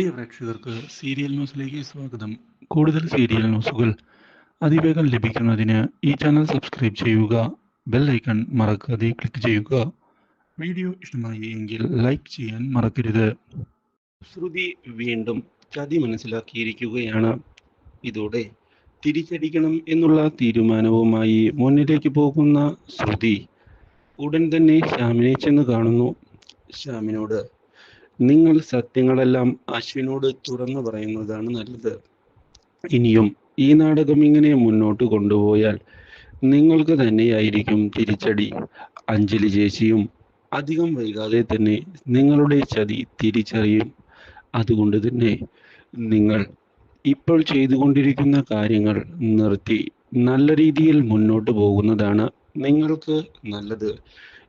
പ്രിയ പ്രേക്ഷകർക്ക് സീരിയൽ ന്യൂസിലേക്ക് സ്വാഗതം. കൂടുതൽ സീരിയൽ ന്യൂസുകൾ അതിവേഗം ലഭിക്കുന്നതിന് ഈ ചാനൽ സബ്സ്ക്രൈബ് ചെയ്യുക ബെൽ ഐക്കൺ മറക്കാതെ ക്ലിക്ക് ചെയ്യുക. വീഡിയോ ഇഷ്ടമായി എങ്കിൽ ലൈക്ക് ചെയ്യാൻ മറക്കരുത്. ശ്രുതി വീണ്ടും ചതി മനസ്സിലാക്കിയിരിക്കുകയാണ്. ഇതോടെ തിരിച്ചടിക്കണം എന്നുള്ള തീരുമാനവുമായി മുന്നിലേക്ക് പോകുന്ന ശ്രുതി ഉടൻ തന്നെ ശ്യാമിനെ ചെന്ന് കാണുന്നു. ശ്യാമിനോട് നിങ്ങൾ സത്യങ്ങളെല്ലാം അശ്വിനോട് തുറന്നു പറയുന്നതാണ് നല്ലത്. ഇനിയും ഈ നാടകം ഇങ്ങനെ മുന്നോട്ട് കൊണ്ടുപോയാൽ നിങ്ങൾക്ക് തന്നെയായിരിക്കും തിരിച്ചടി. അഞ്ജലി ചേച്ചിയും അധികം വൈകാതെ തന്നെ നിങ്ങളുടെ ചതി തിരിച്ചറിയും. അതുകൊണ്ട് തന്നെ നിങ്ങൾ ഇപ്പോൾ ചെയ്തുകൊണ്ടിരിക്കുന്ന കാര്യങ്ങൾ നിർത്തി നല്ല രീതിയിൽ മുന്നോട്ട് പോകുന്നതാണ് നിങ്ങൾക്ക് നല്ലത്.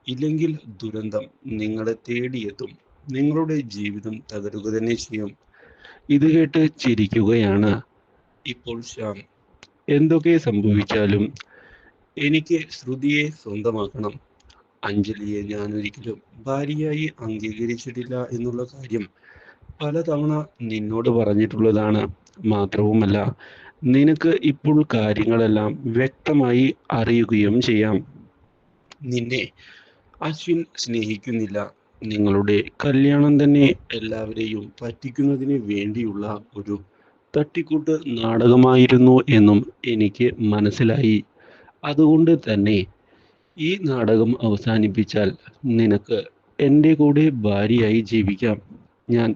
ഇല്ലെങ്കിൽ ദുരന്തം നിങ്ങളെ തേടിയെത്തും. നിങ്ങളുടെ ജീവിതം തകരുക തന്നെ ചെയ്യും. ഇത് കേട്ട് ചിരിക്കുകയാണ് ഇപ്പോൾ ശ്യാം. എന്തൊക്കെ സംഭവിച്ചാലും എനിക്ക് ശ്രുതിയെ സ്വന്തമാക്കണം. അഞ്ജലിയെ ഞാൻ ഒരിക്കലും ഭാര്യയായി അംഗീകരിച്ചിട്ടില്ല എന്നുള്ള കാര്യം പലതവണ നിന്നോട് പറഞ്ഞിട്ടുള്ളതാണ്. മാത്രവുമല്ല നിനക്ക് ഇപ്പോൾ കാര്യങ്ങളെല്ലാം വ്യക്തമായി അറിയുകയും ചെയ്യാം. നിന്നെ അശ്വിൻ സ്നേഹിക്കുന്നില്ല. നിങ്ങളുടെ കല്യാണം തന്നെ എല്ലാവരെയും പറ്റിക്കുന്നതിന് വേണ്ടിയുള്ള ഒരു തട്ടിക്കൂട്ട് നാടകമായിരുന്നു എന്നും എനിക്ക് മനസ്സിലായി. അതുകൊണ്ട് തന്നെ ഈ നാടകം അവസാനിപ്പിച്ചാൽ നിനക്ക് എന്റെ കൂടെ ഭാര്യയായി ജീവിക്കാം. ഞാൻ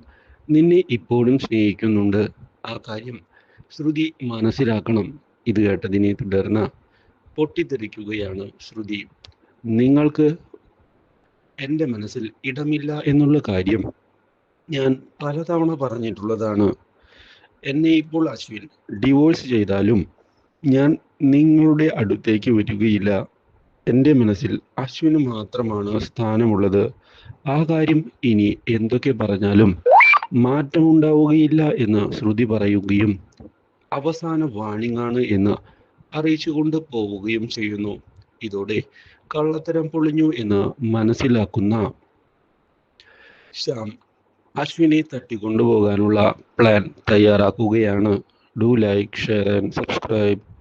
നിന്നെ ഇപ്പോഴും സ്നേഹിക്കുന്നുണ്ട്. ആ കാര്യം ശ്രുതി മനസ്സിലാക്കണം. ഇത് കേട്ടതിനെ തുടർന്ന് പൊട്ടിത്തെറിക്കുകയാണ് ശ്രുതി. നിങ്ങൾക്ക് എന്റെ മനസ്സിൽ ഇടമില്ല എന്നുള്ള കാര്യം ഞാൻ പലതവണ പറഞ്ഞിട്ടുള്ളതാണ്. എന്നെ ഇപ്പോൾ അശ്വിൻ ഡിവോഴ്സ് ചെയ്താലും ഞാൻ നിങ്ങളുടെ അടുത്തേക്ക് വരികയില്ല. എന്റെ മനസ്സിൽ അശ്വിന് മാത്രമാണ് സ്ഥാനമുള്ളത്. ആ കാര്യം ഇനി എന്തൊക്കെ പറഞ്ഞാലും മാറ്റമുണ്ടാവുകയില്ല എന്ന് ശ്രുതി പറയുകയും അവസാന വാണിങ്ങാണ് എന്ന് അറിയിച്ചുകൊണ്ട് പോവുകയും ചെയ്യുന്നു. ഇതോടെ കള്ളത്തരം പൊളിഞ്ഞു എന്ന് മനസ്സിലാക്കുന്ന ശ്യാം അശ്വിനെ തട്ടിക്കൊണ്ടുപോകാനുള്ള plan തയ്യാറാക്കുകയാണ്. Do like share and subscribe